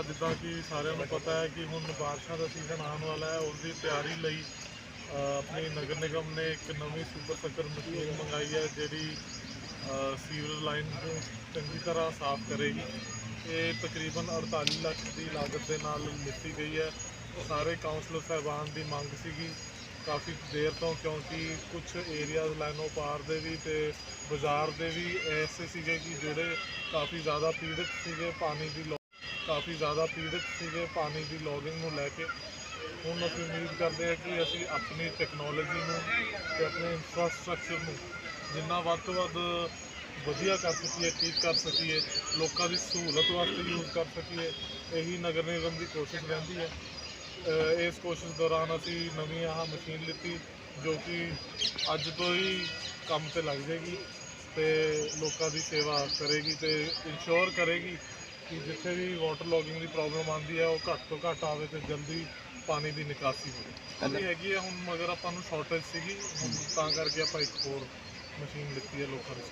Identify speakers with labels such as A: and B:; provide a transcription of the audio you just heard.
A: ਇਲਾਵਾ ਜਿੱਦਾਂ ਕਿ ਸਾਰਿਆਂ ਨੂੰ ਪਤਾ ਹੈ ਕਿ ਹੁਣ ਬਾਰਿਸ਼ਾਂ ਦਾ ਸੀਜ਼ਨ ਆਉਣ ਵਾਲਾ ਹੈ ਉਸ ਦੀ ਤਿਆਰੀ ਲਈ ਆਪਣੀ ਨਗਰ ਨਿਗਮ ਨੇ ਇੱਕ ਨਵੀਂ ਸੁਪਰ ਸੱਕਰ ਮਸ਼ੀਨ ਮੰਗਾਈ ਹੈ, ਜਿਹੜੀ ਸੀਵਰ ਲਾਈਨ ਨੂੰ ਚੰਗੀ ਤਰ੍ਹਾਂ ਸਾਫ਼ ਕਰੇਗੀ। ਇਹ ਤਕਰੀਬਨ 48 ਲੱਖ ਦੀ ਲਾਗਤ ਦੇ ਨਾਲ ਲਿੱਤੀ ਗਈ ਹੈ। ਸਾਰੇ ਕਾਉਂਸਲਰ ਸਾਹਿਬਾਨ ਦੀ ਮੰਗ ਸੀਗੀ ਕਾਫੀ ਦੇਰ ਤੋਂ, ਕਿਉਂਕਿ ਕੁਝ ਏਰੀਆਜ਼ ਲਾਈਨੋਂ ਪਾਰ ਦੇ ਵੀ ਤੇ ਬਾਜ਼ਾਰ ਦੇ ਵੀ ਐਸੇ ਸੀਗੇ ਕਿ ਜਿਹੜੇ ਕਾਫੀ ਜ਼ਿਆਦਾ ਪੀੜਤ ਸੀਗੇ, ਪਾਣੀ ਦੀ ਲੋ- ਕਾਫੀ ਜ਼ਿਆਦਾ ਪੀੜਤ ਸੀਗੇ, ਪਾਣੀ ਦੀ ਲੌਗਿੰਗ ਨੂੰ ਲੈ ਕੇ। ਹੁਣ ਅਸੀਂ ਉਮੀਦ ਕਰਦੇ ਹਾਂ ਕਿ ਅਸੀਂ ਆਪਣੀ ਟੈਕਨੋਲੋਜੀ ਨੂੰ ਤੇ ਆਪਣੇ ਇਨਫਰਾਸਟ੍ਰਕਚਰ ਨੂੰ ਜਿੰਨਾ ਵੱਧ ਤੋਂ ਵੱਧ ਵਧੀਆ ਕਰ ਸਕੀਏ, ਠੀਕ ਕਰ ਸਕੀਏ, ਲੋਕਾਂ ਦੀ ਸਹੂਲਤ ਵਾਸਤੇ ਯੂਜ਼ ਕਰ ਸਕੀਏ, ਇਹੀ ਨਗਰ ਨਿਗਮ ਦੀ ਕੋਸ਼ਿਸ਼ ਰਹਿੰਦੀ ਹੈ। ਇਸ ਕੋਸ਼ਿਸ਼ ਦੌਰਾਨ ਅਸੀਂ ਨਵੀਂ ਆਹ ਮਸ਼ੀਨ ਲਿੱਤੀ, ਜੋ ਕਿ ਅੱਜ ਤੋਂ ਹੀ ਕੰਮ ਤੇ ਲੱਗ ਜਾਏਗੀ ਤੇ ਲੋਕਾਂ ਦੀ ਸੇਵਾ ਕਰੇਗੀ ਤੇ ਇਨਸ਼ੋਰ ਕਰੇਗੀ ਕਿ ਜਿੱਥੇ ਵੀ ਵਾਟਰ ਲੌਗਿੰਗ ਦੀ ਪ੍ਰੋਬਲਮ ਆਉਂਦੀ ਹੈ ਉਹ ਘੱਟ ਤੋਂ ਘੱਟ ਆਵੇ ਤੇ ਜਲਦੀ ਪਾਣੀ ਦੀ ਨਿਕਾਸੀ ਹੋਵੇ। ਇਹ ਹੈਗੀ ਹੈ ਹੁਣ ਮਗਰ ਆਪਾਂ ਨੂੰ ਸ਼ਾਰਟੇਜ ਸੀਗੀ ਹੁਣ ਤਾਂ ਕਰਕੇ ਆਪਾਂ ਇੱਕ ਹੋਰ ਮਸ਼ੀਨ ਲਿੱਤੀ ਹੈ ਲੋਕਾਂ ਦੀ